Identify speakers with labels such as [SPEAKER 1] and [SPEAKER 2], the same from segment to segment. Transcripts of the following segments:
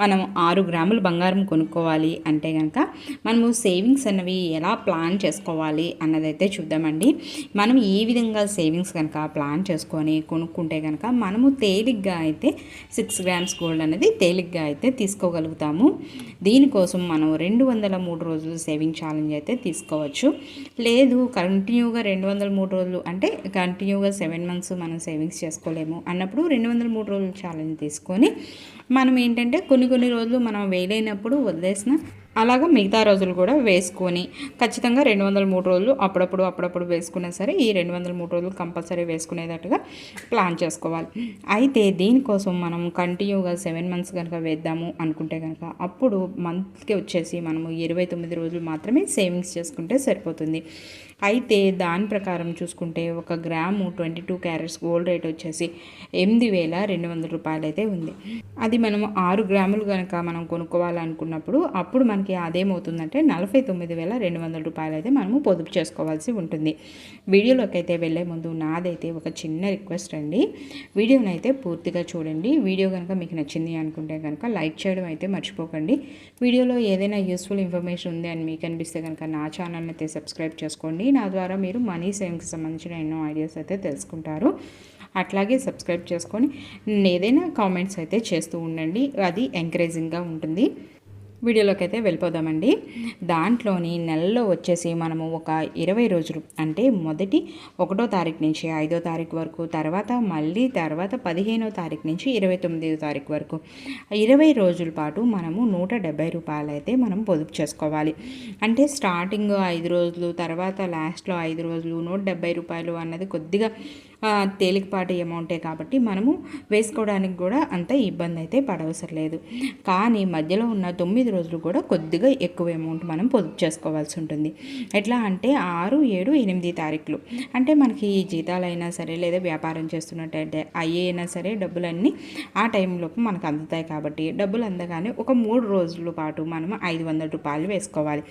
[SPEAKER 1] మనం ఆరు గ్రాములు బంగారం కొనుక్కోవాలి అంటే కనుక మనము సేవింగ్స్ అన్నవి ఎలా ప్లాన్ చేసుకోవాలి అన్నదైతే చూద్దామండి. మనం ఏ విధంగా సేవింగ్స్ కనుక ప్లాన్ చేసుకొని కొనుక్కుంటే కనుక మనము తేలిగ్గా అయితే సిక్స్ గ్రామ్స్ గోల్డ్ అనేది తేలిగ్గా అయితే తీసుకోగలుగుతాము. దీనికోసం మనం రెండు వందల మూడు రోజులు సేవింగ్ ఛాలెంజ్ అయితే తీసుకోవచ్చు. లేదు కంటిన్యూగా రెండు వందల మూడు రోజులు అంటే కంటిన్యూగా సెవెన్ మంత్స్ మనం సేవింగ్స్ చేసుకోలేము అన్నప్పుడు రెండు వందల మూడు రోజులు ఛాలెంజ్ తీసుకొని మనం ఏంటంటే కొన్ని కొన్ని రోజులు మనం వేయలేనప్పుడు వదిలేసిన అలాగా మిగతా రోజులు కూడా వేసుకొని ఖచ్చితంగా రెండు వందల మూడు రోజులు అప్పుడప్పుడు అప్పుడప్పుడు వేసుకున్నా సరే ఈ రెండు వందల మూడు రోజులు కంపల్సరీ వేసుకునేటట్టుగా ప్లాన్ చేసుకోవాలి. అయితే దీనికోసం మనం కంటిన్యూగా సెవెన్ మంత్స్ కనుక వేద్దాము అనుకుంటే కనుక అప్పుడు మంత్కి వచ్చేసి మనము ఇరవై తొమ్మిది రోజులు మాత్రమే సేవింగ్స్ చేసుకుంటే సరిపోతుంది. అయితే దాని ప్రకారం చూసుకుంటే ఒక gram twenty two carats gold rate వచ్చేసి ఎనిమిది వేల రెండు వందల రూపాయలు అయితే ఉంది. అది మనం ఆరు గ్రాములు కనుక మనం కొనుక్కోవాలనుకున్నప్పుడు అప్పుడు మనకి అదేమవుతుందంటే నలభై తొమ్మిది వేల రెండు వందల రూపాయలు అయితే మనము పొదుపు చేసుకోవాల్సి ఉంటుంది. వీడియోలోకి అయితే వెళ్ళే ముందు నాదైతే ఒక చిన్న రిక్వెస్ట్ అండి. వీడియోని అయితే పూర్తిగా చూడండి. వీడియో కనుక మీకు నచ్చింది అనుకుంటే కనుక లైక్ చేయడం అయితే మర్చిపోకండి. వీడియోలో ఏదైనా యూస్ఫుల్ ఇన్ఫర్మేషన్ ఉంది అని మీకు అనిపిస్తే కనుక నా ఛానల్ని అయితే సబ్స్క్రైబ్ చేసుకోండి. నా ద్వారా మీరు మనీ సేవింగ్కి సంబంధించిన ఎన్నో ఐడియాస్ అయితే తెలుసుకుంటారు. అట్లాగే సబ్స్క్రైబ్ చేసుకొని ఏదైనా కామెంట్స్ అయితే చేస్తూ ఉండండి. అది ఎంకరేజింగ్గా ఉంటుంది. వీడియోలోకి అయితే వెళ్ళిపోదామండి. దాంట్లోని నెలలో వచ్చేసి మనము ఒక ఇరవై రోజులు అంటే మొదటి ఒకటో తారీఖు నుంచి ఐదో తారీఖు వరకు తర్వాత మళ్ళీ తర్వాత పదిహేనో తారీఖు నుంచి ఇరవై తొమ్మిదో తారీఖు వరకు. ఇరవై రోజుల పాటు మనము నూట డెబ్బై రూపాయలు అయితే మనం పొదుపు చేసుకోవాలి. అంటే స్టార్టింగ్ ఐదు రోజులు తర్వాత లాస్ట్లో ఐదు రోజులు నూట డెబ్బై రూపాయలు అన్నది కొద్దిగా తేలికపాటి అమౌంటే కాబట్టి మనము వేసుకోవడానికి కూడా అంత ఇబ్బంది అయితే పడవసరం లేదు. కానీ మధ్యలో ఉన్న తొమ్మిది రోజులు కూడా కొద్దిగా ఎక్కువ అమౌంట్ మనం పొదుపు చేసుకోవాల్సి ఉంటుంది. ఎట్లా అంటే ఆరు ఏడు ఎనిమిది తారీఖులు. అంటే మనకి జీతాలైనా సరే లేదా వ్యాపారం చేస్తున్నట్టయితే అయ్యైనా సరే డబ్బులన్నీ ఆ టైంలోపు మనకు అందుతాయి కాబట్టి డబ్బులు అందగానే ఒక మూడు రోజుల పాటు మనం ఐదు వందల రూపాయలు వేసుకోవాలి.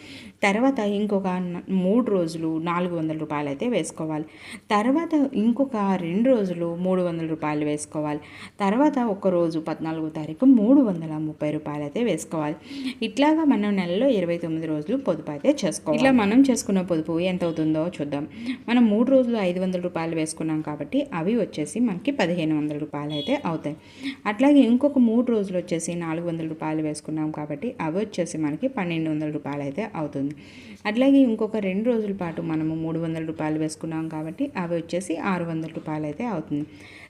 [SPEAKER 1] తర్వాత ఇంకొక మూడు రోజులు నాలుగు వందల రూపాయలు అయితే వేసుకోవాలి. తర్వాత ఇంకొక రెండు రోజులు మూడు వందల రూపాయలు వేసుకోవాలి. తర్వాత ఒక రోజు పద్నాలుగో తారీఖు మూడు వందల ముప్పై రూపాయలు అయితే వేసుకోవాలి. ఇట్లాగా మనం నెలలో ఇరవై తొమ్మిది రోజులు పొదుపు అయితే చేసుకోవాలి. ఇట్లా మనం చేసుకున్న పొదుపు ఎంత అవుతుందో చూద్దాం. మనం మూడు రోజులు ఐదు వందల రూపాయలు వేసుకున్నాం కాబట్టి అవి వచ్చేసి మనకి పదిహేను వందల రూపాయలు అయితే అవుతాయి. అట్లాగే ఇంకొక మూడు రోజులు వచ్చేసి నాలుగు వందల రూపాయలు వేసుకున్నాం కాబట్టి అవి వచ్చేసి మనకి పన్నెండు వందల రూపాయలు అయితే అవుతుంది. అట్లాగే ఇంకొక రెండు రోజుల పాటు మనము మూడు వందల రూపాయలు వేసుకున్నాం కాబట్టి అవి వచ్చేసి ఆరు వందల రూపాయలు అయితే అవుతుంది.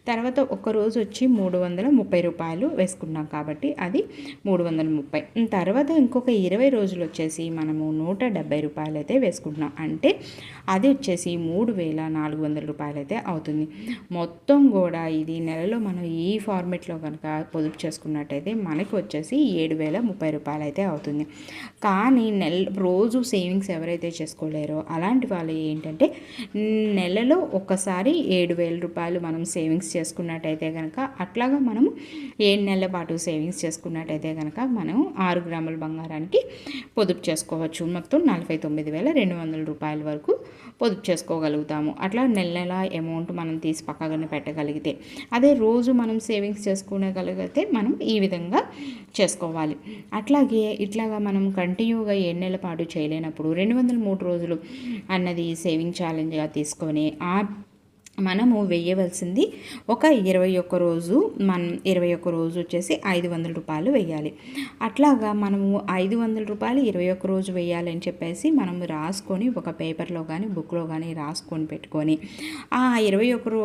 [SPEAKER 1] తర్వాత ఒక్కరోజు వచ్చి మూడు వందల ముప్పై రూపాయలు వేసుకున్నాం కాబట్టి అది మూడు వందల ముప్పై. తర్వాత ఇంకొక ఇరవై రోజులు వచ్చేసి మనము నూట డెబ్బై రూపాయలు అయితే వేసుకుంటున్నాం. అంటే అది వచ్చేసి మూడు వేల నాలుగు వందల రూపాయలు అయితే అవుతుంది. మొత్తం కూడా ఇది నెలలో మనం ఈ ఫార్మెట్లో కనుక పొదుపు చేసుకున్నట్టయితే మనకి వచ్చేసి ఏడు వేల ముప్పై రూపాయలు అయితే అవుతుంది. కానీ నెల రోజు సేవింగ్స్ ఎవరైతే చేసుకోలేరో అలాంటి వాళ్ళు ఏంటంటే నెలలో ఒక్కసారి ఏడు వేల రూపాయలు మనం సేవింగ్స్ చేసుకున్నట్టయితే కనుక అట్లాగా మనము ఏడు నెలల పాటు సేవింగ్స్ చేసుకున్నట్టయితే కనుక మనం ఆరు గ్రాముల బంగారానికి పొదుపు చేసుకోవచ్చు. మొత్తం నలభై తొమ్మిది వేల రెండు వందల రూపాయల వరకు పొదుపు చేసుకోగలుగుతాము. అట్లా నెల నెల అమౌంట్ మనం తీసి పక్కగానే పెట్టగలిగితే అదే రోజు మనం సేవింగ్స్ చేసుకునేగలిగితే మనం ఈ విధంగా చేసుకోవాలి. అట్లాగే ఇట్లాగా మనం కంటిన్యూగా ఏడు నెలల పాటు చేయలేనప్పుడు రెండు వందల మూడు రోజులు అన్నది సేవింగ్ ఛాలెంజ్గా తీసుకొని ఆ మనము వేయవలసింది ఒక ఇరవై ఒక్క రోజు మనం ఇరవై ఒక్క రోజు వచ్చేసి ఐదు వందల రూపాయలు వేయాలి అట్లాగా మనము ఐదు వందల రూపాయలు ఇరవై ఒక్క రోజు వేయాలని చెప్పేసి మనం రాసుకొని ఒక పేపర్లో కానీ బుక్లో కానీ రాసుకొని పెట్టుకొని ఆ ఇరవై ఒక్క రో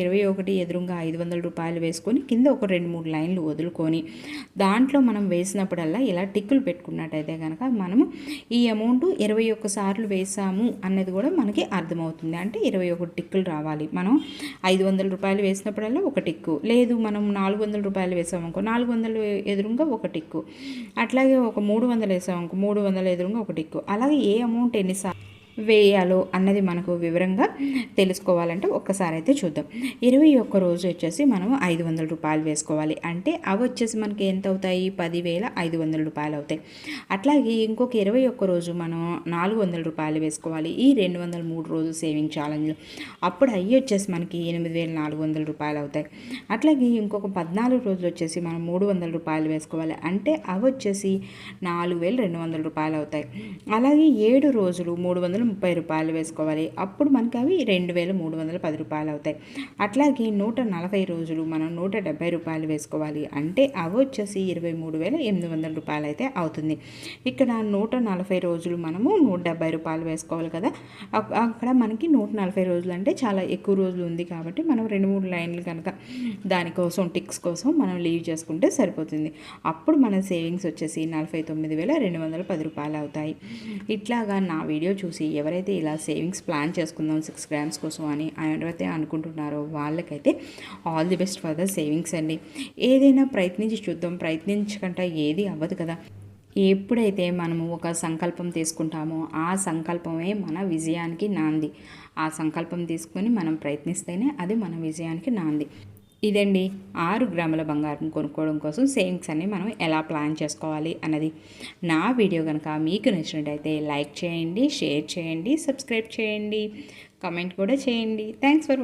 [SPEAKER 1] ఇరవై ఒకటి ఎదురుగా ఐదు వందల రూపాయలు వేసుకొని కింద ఒక రెండు మూడు లైన్లు వదులుకొని దాంట్లో మనం వేసినప్పుడల్లా ఇలా టిక్కులు పెట్టుకున్నట్టయితే కనుక మనము ఈ అమౌంట్ ఇరవై ఒక్క సార్లు వేసాము అన్నది కూడా మనకి అర్థమవుతుంది. అంటే ఇరవై ఒకటి టిక్కులు రావాలి. వేసుకోవాలి మనం ఐదు వందల రూపాయలు వేసినప్పుడల్లా ఒక టిక్కు. లేదు మనం నాలుగు వందల రూపాయలు వేసామనుకో నాలుగు వందలు ఎదురుగా ఒక టిక్కు. అట్లాగే ఒక మూడు వందలు వేసామనుకో మూడు వందల ఎదురుగా ఒక టిక్కు. అలాగే ఏ అమౌంట్ ఎన్నిసార్లు వేయాలో అన్నది మనకు వివరంగా తెలుసుకోవాలంటే ఒక్కసారి అయితే చూద్దాం. ఇరవై ఒక్క రోజు వచ్చేసి మనం ఐదు వందల రూపాయలు వేసుకోవాలి. అంటే అవి వచ్చేసి మనకి ఎంత అవుతాయి? పదివేల ఐదు వందల రూపాయలు అవుతాయి. అట్లాగే ఇంకొక ఇరవై ఒక్క రోజు మనం నాలుగు వందల రూపాయలు వేసుకోవాలి. ఈ రెండు వందల మూడు రోజు సేవింగ్ ఛాలెంజ్లో అప్పుడు అవి వచ్చేసి మనకి ఎనిమిది వేల నాలుగు వందల రూపాయలు అవుతాయి. అట్లాగే ఇంకొక పద్నాలుగు రోజులు వచ్చేసి మనం మూడు వందల రూపాయలు వేసుకోవాలి. అంటే అవి వచ్చేసి నాలుగు వేలు రెండు వందల రూపాయలు అవుతాయి. అలాగే ఏడు రోజులు మూడు వందలు ముప్పై రూపాయలు వేసుకోవాలి. అప్పుడు మనకి అవి రెండు వేల మూడు వందల పది రూపాయలు అవుతాయి. అట్లాగే నూట నలభై రోజులు మనం నూట డెబ్బై రూపాయలు వేసుకోవాలి అంటే అవి వచ్చేసి ఇరవై మూడు వేల ఎనిమిది వందల రూపాయలు అయితే అవుతుంది. ఇక్కడ నూట నలభై రోజులు మనము నూట డెబ్బై రూపాయలు వేసుకోవాలి కదా. అక్కడ మనకి నూట నలభై రోజులు అంటే చాలా ఎక్కువ రోజులు ఉంది కాబట్టి మనం రెండు మూడు లైన్లు కనుక దానికోసం టిక్స్ కోసం మనం లీవ్ చేసుకుంటే సరిపోతుంది. అప్పుడు మన సేవింగ్స్ వచ్చేసి నలభై తొమ్మిది వేల రెండు వందల పది రూపాయలు అవుతాయి. ఇట్లాగా నా వీడియో చూసి ఎవరైతే ఇలా సేవింగ్స్ ప్లాన్ చేసుకుందాం సిక్స్ గ్రామ్స్ కోసం అని ఎవరైతే అనుకుంటున్నారో వాళ్ళకైతే all the best for the savings అండి. ఏదైనా ప్రయత్నించి చూద్దాం. ప్రయత్నించకుండా ఏది అవ్వదు కదా. ఎప్పుడైతే మనము ఒక సంకల్పం తీసుకుంటామో ఆ సంకల్పమే మన విజయానికి నాంది. ఆ సంకల్పం తీసుకొని మనం ప్రయత్నిస్తేనే అది మన విజయానికి నాంది. ఇదండి ఆరు గ్రాముల బంగారం కొనుక్కోవడం కోసం సేవింగ్స్ అన్ని మనం ఎలా ప్లాన్ చేసుకోవాలి అన్నది. నా వీడియో కనుక మీకు నచ్చినట్టయితే లైక్ చేయండి షేర్ చేయండి సబ్స్క్రైబ్ చేయండి కమెంట్ కూడా చేయండి. Thanks for